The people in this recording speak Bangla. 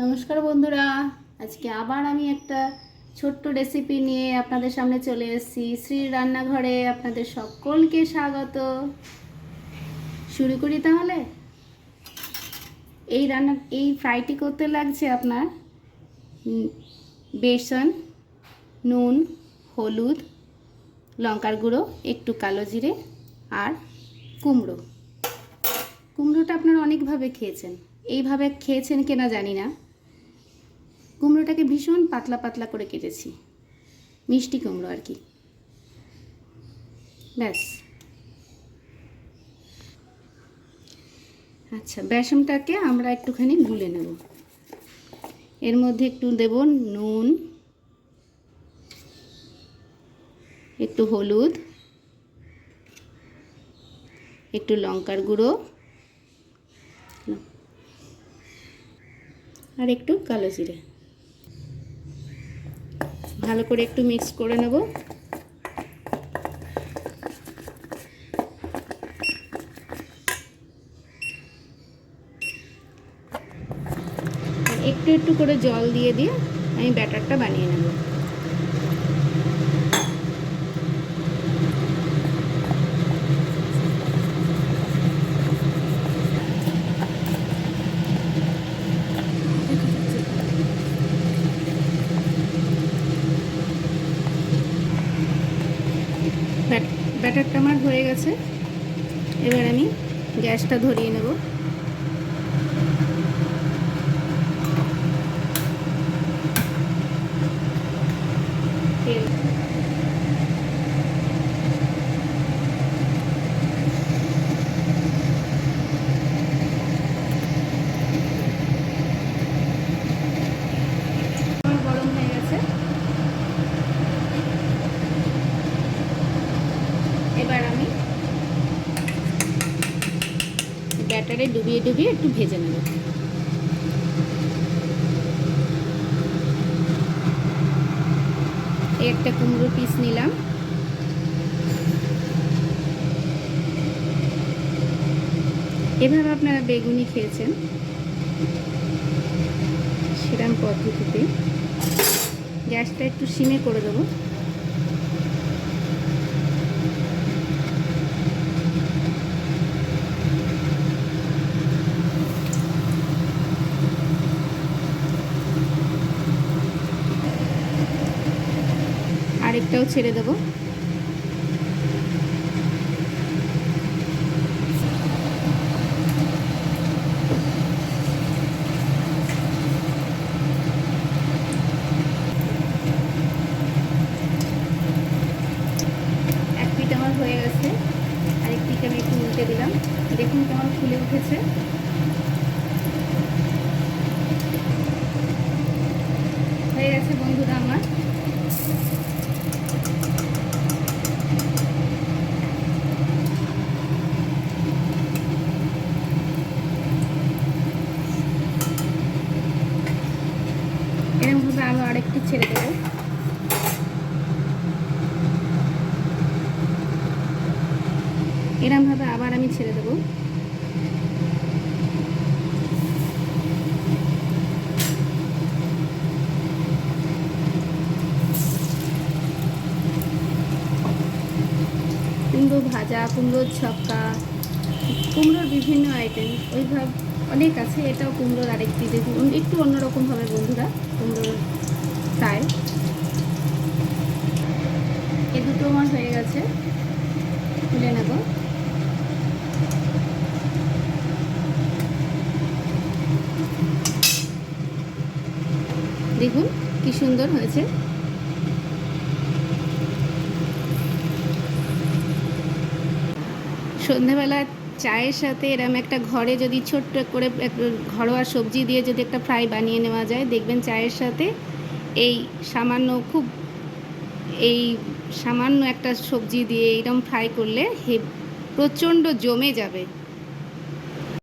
নমস্কার বন্ধুরা। আজকে আবার আমি একটা ছোট্ট রেসিপি নিয়ে আপনাদের সামনে চলে এসেছি। শ্রী রান্নাঘরে আপনাদের সকলকে স্বাগত। শুরু করি তাহলে? এই রান্না, এই ফ্রাইটি করতে লাগছে আপনার বেসন, নুন, হলুদ, লঙ্কার গুঁড়ো, একটু কালো জিরে আর কুমড়ো। কুমড়োটা আপনারা অনেকভাবে খেয়েছেন। এইভাবে খেয়েছেন কিনা জানি না। কুমড়োটাকে ভীষণ পাতলা পাতলা করে কেটেছি। মিষ্টি কুমড়ো আর কি। ব্যাস। আচ্ছা বেসনটাকে আমরা একটুখানি গুলে নেব। এর মধ্যে একটু দেব নুন, একটু হলুদ, একটু লঙ্কার গুঁড়ো, আর একটু কালো জিরে। ভালো করে একটু মিক্স করে নেব। একটু একটু করে জল দিয়ে দিয়ে আমি ব্যাটারটা বানিয়ে নেব। ব্যাটারটা আমার হয়ে গেছে। এবার আমি গ্যাসটা ধরিয়ে নেব তেল আমার গরম হয়ে গেছে এবার আমি ব্যাটারে ডুবিয়ে ডুবিয়ে একটু ভেজে নেব। একটা কুমড়ো পিস নিলাম। এভাবে আপনারা বেগুনি খেয়েছেন। সেরম পদ্ধতিতে। গ্যাসটা একটু সিমে করে দেবো। আরেকটাও ছেড়ে দেবো। হয়ে গেছে। আরেক পিঠ আমি একটু উল্টে দিলাম। দেখুন কেমন ফুলে উঠেছে হয়ে গেছে বন্ধুরা আমার এরকমভাবে আরও আরেকটু ছেড়ে দেবো। এরমভাবে আবার আমি ছেড়ে দেবো। কুমড়ো ভাজা, কুমড়োর ছক্কা, কুমড়োর বিভিন্ন আইটেম ওইভাবে অনেক আছে, এটাও কুমড়োর আরেকটি দেখুন একটু অন্যরকমভাবে বন্ধুরা, কুমড়োর ফ্রাই। এ দুটো আমার হয়ে গেছে, তুলে নেব। দেখুন কি সুন্দর হয়েছে। সন্ধেবেলা চায়ের সাথে এরম একটা ঘরে যদি ছোট্ট করে ঘরোয়া সবজি দিয়ে যদি একটা ফ্রাই বানিয়ে নেওয়া যায়, দেখবেন চায়ের সাথে এই সামান্য খুব এই সামান্য একটা সবজি দিয়ে এরম ফ্রাই করলে হে প্রচণ্ড জমে যাবে।